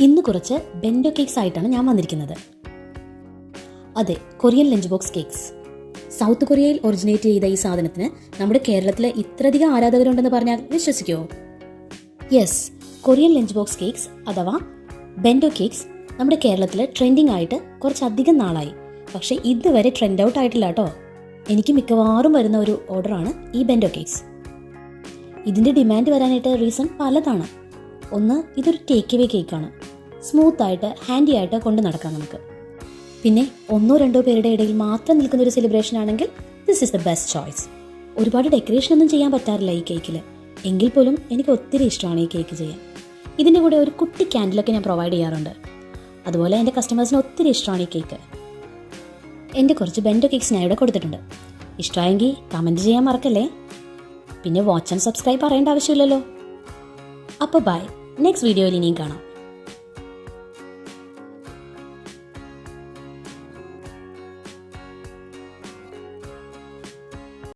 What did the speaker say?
ഇന്ന് കുറച്ച് ബെൻഡോ കേക്സ് ആയിട്ടാണ് ഞാൻ വന്നിരിക്കുന്നത്. അതെ Korean lunch box cakes south കൊറിയയിൽ ഒറിജിനേറ്റ് ചെയ്ത ഈ സാധനത്തിന് നമ്മുടെ കേരളത്തിലെ ഇത്രയധികം ആരാധകരുണ്ടെന്ന് പറഞ്ഞാൽ വിശ്വസിക്കുമോ yes Korean lunch box cakes അഥവാ ബെൻഡോ കേക്സ് നമ്മുടെ കേരളത്തിൽ ട്രെൻഡിങ് ആയിട്ട് കുറച്ചധികം നാളായി. പക്ഷേ ഇതുവരെ ട്രെൻഡ് ഔട്ട് ആയിട്ടില്ല കേട്ടോ. എനിക്ക് മിക്കവാറും വരുന്ന ഒരു ഓർഡറാണ് ഈ ബെൻഡോ കേക്സ് ഇതിന്റെ ഡിമാൻഡ് വരാനായിട്ട് റീസൺ പലതാണ്. ഒന്ന് ഇതൊരു ടേക്ക് അവേ കേക്കാണ് സ്മൂത്ത് ആയിട്ട് ഹാൻഡി ആയിട്ട് കൊണ്ട് നടക്കാം നമുക്ക്. പിന്നെ ഒന്നോ രണ്ടോ പേരുടെ ഇടയിൽ മാത്രം നിൽക്കുന്ന ഒരു സെലിബ്രേഷൻ ആണെങ്കിൽ this is the best choice ഒരുപാട് ഡെക്കറേഷൻ ഒന്നും ചെയ്യാൻ പറ്റാറില്ല ഈ കേക്കിൽ എങ്കിൽ പോലും എനിക്ക് ഒത്തിരി ഇഷ്ടമാണ് ഈ കേക്ക് ചെയ്യാൻ. ഇതിന്റെ കൂടെ ഒരു കുട്ടി ക്യാൻഡിലൊക്കെ ഞാൻ പ്രൊവൈഡ് ചെയ്യാറുണ്ട്. അതുപോലെ എന്റെ കസ്റ്റമേഴ്സിന് ഒത്തിരി ഇഷ്ടമാണ് ഈ കേക്ക് എന്റെ കുറച്ച് ബെൻഡോ കേക്ക്സ് ഞാൻ ഇവിടെ കൊടുത്തിട്ടുണ്ട്. ഇഷ്ടമായെങ്കിൽ കമന്റ് ചെയ്യാൻ മറക്കല്ലേ? പിന്നെ വാച്ച് ആൻഡ് സബ്സ്ക്രൈബ് പറയേണ്ട ആവശ്യമില്ലല്ലോ. അപ്പോൾ ബൈ നെക്സ്റ്റ് വീഡിയോയിൽ ഇനിയും കാണാം.